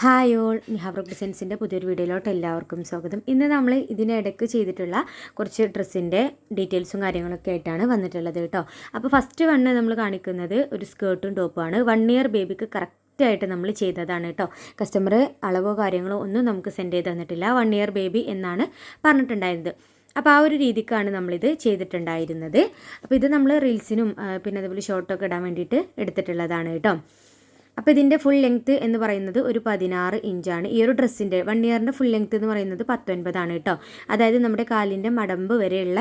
Hi all നിഹാബ്രോ ഡിസൈൻസിന്റെ പുതിയൊരു വീഡിയോയിലോട്ട് എല്ലാവർക്കും സ്വാഗതം. ഇന്ന് നമ്മൾ ഇതിനിടയ്ക്ക് ചെയ്തിട്ടുള്ള കുറച്ച് ഡ്രസ്സിന്റെ ഡീറ്റെയിൽസും കാര്യങ്ങളൊക്കെ ആയിട്ടാണ് വന്നിട്ടുള്ളത് കേട്ടോ. അപ്പോൾ ഫസ്റ്റ് വണ്ണ് നമ്മൾ കാണിക്കുന്നത് ഒരു സ്കേർട്ടും ടോപ്പുമാണ് വൺ ഇയർ ബേബിക്ക് കറക്റ്റ് ആയിട്ട് നമ്മൾ ചെയ്തതാണ് കേട്ടോ. കസ്റ്റമർ അളവോ കാര്യങ്ങളോ ഒന്നും നമുക്ക് സെൻഡ് ചെയ്ത് തന്നിട്ടില്ല. വൺ ഇയർ ബേബി എന്നാണ് പറഞ്ഞിട്ടുണ്ടായിരുന്നത്. അപ്പോൾ ആ ഒരു രീതിക്കാണ് നമ്മളിത് ചെയ്തിട്ടുണ്ടായിരുന്നത്. അപ്പോൾ ഇത് നമ്മൾ റീൽസിനും പിന്നെ അതുപോലെ ഷോർട്ടൊക്കെ ഇടാൻ വേണ്ടിയിട്ട് എടുത്തിട്ടുള്ളതാണ് കേട്ടോ. അപ്പോൾ ഇതിന്റെ ഫുൾ ലെങ്ത്ത് എന്ന് പറയുന്നത് ഒരു പതിനാറ് ഇഞ്ചാണ് ഈ ഒരു ഡ്രസ്സിന്റെ വൺ ഇയറിന്റെ ഫുൾ ലെങ്ത്ത് എന്ന് പറയുന്നത് പത്തൊൻപതാണ് കേട്ടോ അതായത് നമ്മുടെ കാലിന്റെ മടമ്പ് വരെയുള്ള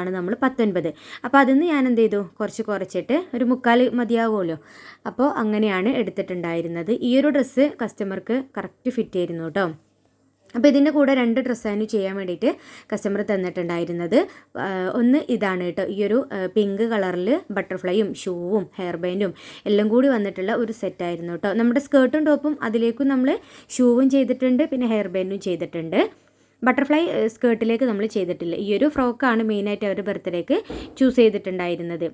ആണ് നമ്മൾ പത്തൊൻപത്. അപ്പോൾ അതിന്ന് ഞാൻ എന്ത് ചെയ്തു? കുറച്ച് കുറച്ചിട്ട് ഒരു മുക്കാൽ മതിയാവുമല്ലോ. അപ്പോൾ അങ്ങനെയാണ് എടുത്തിട്ടുണ്ടായിരുന്നത്. ഈ ഒരു ഡ്രസ്സ് കസ്റ്റമർക്ക് കറക്റ്റ് ഫിറ്റ് ആയിരുന്നു കേട്ടോ അപ്പോൾ ഇതിന്റെ കൂടെ രണ്ട് ഡ്രസ്സാണ് ചെയ്യാൻ വേണ്ടിയിട്ട് കസ്റ്റമർ തന്നിട്ടുണ്ടായിരുന്നത്. ഒന്ന് ഇതാണ് കേട്ടോ. ഈ ഒരു പിങ്ക് കളറിൽ ബട്ടർഫ്ലൈയും ഷൂവും ഹെയർ ബാൻഡും എല്ലാം കൂടി വന്നിട്ടുള്ള ഒരു സെറ്റായിരുന്നു കേട്ടോ. നമ്മുടെ സ്കേർട്ടും ടോപ്പും അതിലേക്കും നമ്മൾ ഷൂവും ചെയ്തിട്ടുണ്ട് പിന്നെ ഹെയർ ബാൻഡും ചെയ്തിട്ടുണ്ട്. ബട്ടർഫ്ലൈ സ്കേർട്ടിലേക്ക് നമ്മൾ ചെയ്തിട്ടില്ല. ഈ ഒരു ഫ്രോക്കാണ് മെയിനായിട്ട് അവർ ബർത്ത്ഡേക്ക് ചൂസ് ചെയ്തിട്ടുണ്ടായിരുന്നത്.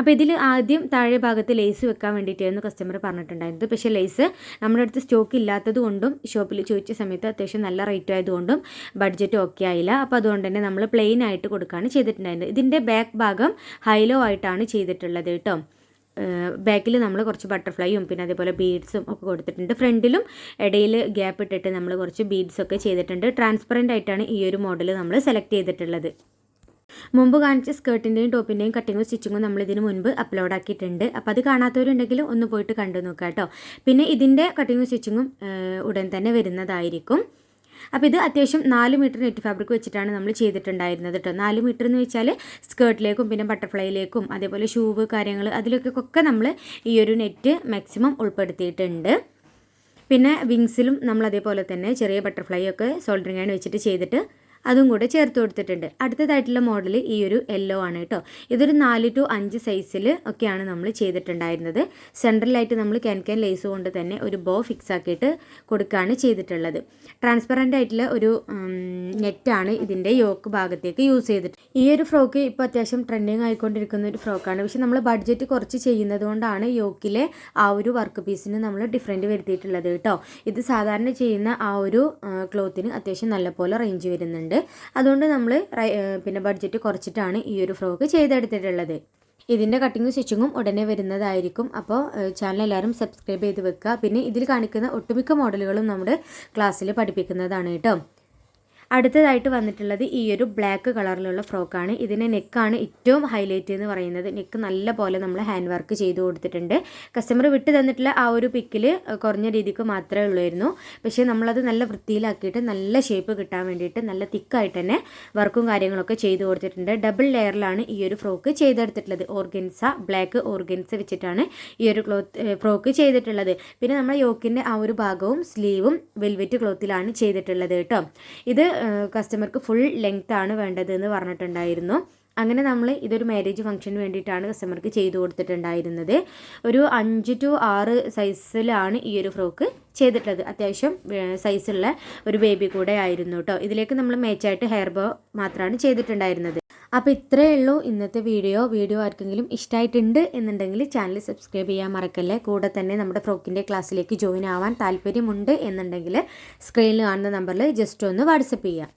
അപ്പോൾ ഇതിൽ ആദ്യം താഴെ ഭാഗത്ത് ലേസ് വെക്കാൻ വേണ്ടിയിട്ടായിരുന്നു കസ്റ്റമർ പറഞ്ഞിട്ടുണ്ടായിരുന്നത്. പക്ഷേ ലേസ് നമ്മുടെ അടുത്ത് സ്റ്റോക്ക് ഇല്ലാത്തത് കൊണ്ടും ഷോപ്പിൽ ചോദിച്ച സമയത്ത് അത്യാവശ്യം നല്ല റേറ്റ് ആയതുകൊണ്ടും ബഡ്ജറ്റ് ഓക്കെ ആയില്ല. അപ്പോൾ അതുകൊണ്ട് തന്നെ നമ്മൾ പ്ലെയിൻ ആയിട്ട് കൊടുക്കുകയാണ് ചെയ്തിട്ടുണ്ടായിരുന്നത്. ഇതിന്റെ ബാക്ക് ഭാഗം ഹൈലോ ആയിട്ടാണ് ചെയ്തിട്ടുള്ളത് കേട്ടോ. ബാക്കിൽ നമ്മൾ കുറച്ച് ബട്ടർഫ്ലൈയും പിന്നെ അതേപോലെ ബീഡ്സും ഒക്കെ കൊടുത്തിട്ടുണ്ട്. ഫ്രണ്ടിലും ഇടയിൽ ഗ്യാപ്പ് ഇട്ടിട്ട് നമ്മൾ കുറച്ച് ബീഡ്സൊക്കെ ചെയ്തിട്ടുണ്ട്. ട്രാൻസ്പെറന്റ് ആയിട്ടാണ് ഈ ഒരു മോഡൽ നമ്മൾ സെലക്ട് ചെയ്തിട്ടുള്ളത്. മുമ്പ് കാണിച്ച സ്കേർട്ടിന്റെയും ടോപ്പിന്റെയും കട്ടിങ്ങും സ്റ്റിച്ചിങ്ങും നമ്മൾ ഇതിന് മുൻപ് അപ്ലോഡ് ആക്കിയിട്ടുണ്ട് അപ്പോൾ അത് കാണാത്തവരുണ്ടെങ്കിൽ ഒന്ന് പോയിട്ട് കണ്ടു നോക്കുക കേട്ടോ പിന്നെ ഇതിന്റെ കട്ടിങ്ങും സ്റ്റിച്ചിങ്ങും ഉടൻ തന്നെ വരുന്നതായിരിക്കും. അപ്പോൾ ഇത് അത്യാവശ്യം നാല് മീറ്റർ നെറ്റ് ഫാബ്രിക് വെച്ചിട്ടാണ് നമ്മൾ ചെയ്തിട്ടുണ്ടായിരുന്നത് കേട്ടോ നാല് മീറ്റർ എന്ന് വെച്ചാൽ സ്കേർട്ടിലേക്കും പിന്നെ ബട്ടർഫ്ലൈയിലേക്കും അതേപോലെ ഷൂവ് കാര്യങ്ങൾ അതിലേക്കൊക്കെ നമ്മൾ ഈ ഒരു നെറ്റ് മാക്സിമം ഉൾപ്പെടുത്തിയിട്ടുണ്ട്. പിന്നെ വിങ്സിലും നമ്മൾ അതേപോലെ തന്നെ ചെറിയ ബട്ടർഫ്ലൈ ഒക്കെ സോൾഡറിങ്ങാണ് വെച്ചിട്ട് ചെയ്തിട്ട് അതും കൂടെ ചേർത്ത് കൊടുത്തിട്ടുണ്ട്. അടുത്തതായിട്ടുള്ള മോഡൽ ഈ ഒരു യെല്ലോ ആണ് കേട്ടോ. ഇതൊരു നാല് ടു അഞ്ച് സൈസിൽ ഒക്കെയാണ് നമ്മൾ ചെയ്തിട്ടുണ്ടായിരുന്നത്. സെൻട്രലായിട്ട് നമ്മൾ ക്യാൻ ലേസ് കൊണ്ട് തന്നെ ഒരു ബോ ഫിക്സ് ആക്കിയിട്ട് കൊടുക്കുകയാണ് ചെയ്തിട്ടുള്ളത്. ട്രാൻസ്പെറന്റ് ആയിട്ടുള്ള ഒരു നെറ്റാണ് ഇതിന്റെ യോക്ക് ഭാഗത്തേക്ക് യൂസ് ചെയ്തിട്ട് ഈ ഒരു ഫ്രോക്ക് ഇപ്പോൾ അത്യാവശ്യം ട്രെൻഡിങ് ആയിക്കൊണ്ടിരിക്കുന്ന ഒരു ഫ്രോക്കാണ് പക്ഷേ നമ്മൾ ബഡ്ജറ്റ് കുറച്ച് ചെയ്യുന്നത് കൊണ്ടാണ് യോക്കിലെ ആ ഒരു വർക്ക് പീസിന് നമ്മൾ ഡിഫറെന്റ് വരുത്തിയിട്ടുള്ളത് കേട്ടോ. ഇത് സാധാരണ ചെയ്യുന്ന ആ ഒരു ക്ലോത്തിന് അത്യാവശ്യം നല്ലപോലെ റേഞ്ച് വരുന്നുണ്ട്. അതുകൊണ്ട് നമ്മൾ പിന്നെ ബഡ്ജറ്റ് കുറച്ചിട്ടാണ് ഈ ഒരു ഫ്രോക്ക് ചെയ്തെടുത്തിട്ടുള്ളത്. ഇതിന്റെ കട്ടിങ്ങും സ്റ്റിച്ചിങ്ങും ഉടനെ വരുന്നതായിരിക്കും. അപ്പോൾ ചാനൽ എല്ലാവരും സബ്സ്ക്രൈബ് ചെയ്ത് വെക്കുക. പിന്നെ ഇതിൽ കാണിക്കുന്ന ഒട്ടുമിക്ക മോഡലുകളും നമ്മുടെ ക്ലാസ്സിൽ പഠിപ്പിക്കുന്നതാണ് കേട്ടോ. അടുത്തതായിട്ട് വന്നിട്ടുള്ളത് ഈ ഒരു ബ്ലാക്ക് കളറിലുള്ള ഫ്രോക്കാണ് ഇതിന്റെ നെക്കാണ് ഏറ്റവും ഹൈലൈറ്റ് എന്ന് പറയുന്നത്. നെക്ക് നല്ല പോലെ നമ്മൾ ഹാൻഡ് വർക്ക് ചെയ്ത് കൊടുത്തിട്ടുണ്ട്. കസ്റ്റമർ വിട്ട് തന്നിട്ടുള്ള ആ ഒരു പിക്കിൽ കുറഞ്ഞ രീതിക്ക് മാത്രമേ ഉള്ളായിരുന്നു. പക്ഷേ നമ്മളത് നല്ല വൃത്തിയിലാക്കിയിട്ട് നല്ല ഷേപ്പ് കിട്ടാൻ വേണ്ടിയിട്ട് നല്ല തിക്കായിട്ട് തന്നെ വർക്കും കാര്യങ്ങളൊക്കെ ചെയ്ത് കൊടുത്തിട്ടുണ്ട്. ഡബിൾ ലെയറിലാണ് ഈ ഒരു ഫ്രോക്ക് ചെയ്തെടുത്തിട്ടുള്ളത്. ഓർഗൻസ ബ്ലാക്ക് ഓർഗൻസ വെച്ചിട്ടാണ് ഈ ഒരു ക്ലോത്ത് ഫ്രോക്ക് ചെയ്തിട്ടുള്ളത്. പിന്നെ നമ്മുടെ യോക്കിന്റെ ആ ഒരു ഭാഗവും സ്ലീവും വെൽവെറ്റ് ക്ലോത്തിലാണ് ചെയ്തിട്ടുള്ളത് കേട്ടോ. ഇത് കസ്റ്റമർക്ക് ഫുൾ ലെങ്ത് ആണ് വേണ്ടത് എന്ന് പറഞ്ഞിട്ടുണ്ടായിരുന്നു. അങ്ങനെ നമ്മൾ ഇതൊരു മാരേജ് ഫംഗ്ഷന് വേണ്ടിയിട്ടാണ് കസ്റ്റമർക്ക് ചെയ്തു കൊടുത്തിട്ടുണ്ടായിരുന്നത്. ഒരു അഞ്ച് ടു ആറ് സൈസിലാണ് ഈ ഒരു ഫ്രോക്ക് ചെയ്തിട്ടുള്ളത്. അത്യാവശ്യം സൈസുള്ള ഒരു ബേബി കൂടെ ആയിരുന്നു കേട്ടോ ഇതിലേക്ക് നമ്മൾ മേച്ചായിട്ട് ഹെയർ ബോ മാത്രമാണ് ചെയ്തിട്ടുണ്ടായിരുന്നത്. അപ്പോൾ ഇത്രയേ ഉള്ളൂ ഇന്നത്തെ വീഡിയോ. വീഡിയോ ആർക്കെങ്കിലും ഇഷ്ടമായിട്ടുണ്ട് എന്നുണ്ടെങ്കിൽ ചാനൽ സബ്സ്ക്രൈബ് ചെയ്യാൻ മറക്കല്ലേ? കൂടെ തന്നെ നമ്മുടെ ഫ്രോക്കിന്റെ ക്ലാസ്സിലേക്ക് ജോയിൻ ആവാൻ താല്പര്യമുണ്ട് എന്നുണ്ടെങ്കിൽ സ്ക്രീനിൽ കാണുന്ന നമ്പറിൽ ജസ്റ്റ് ഒന്ന് വാട്സപ്പ് ചെയ്യുക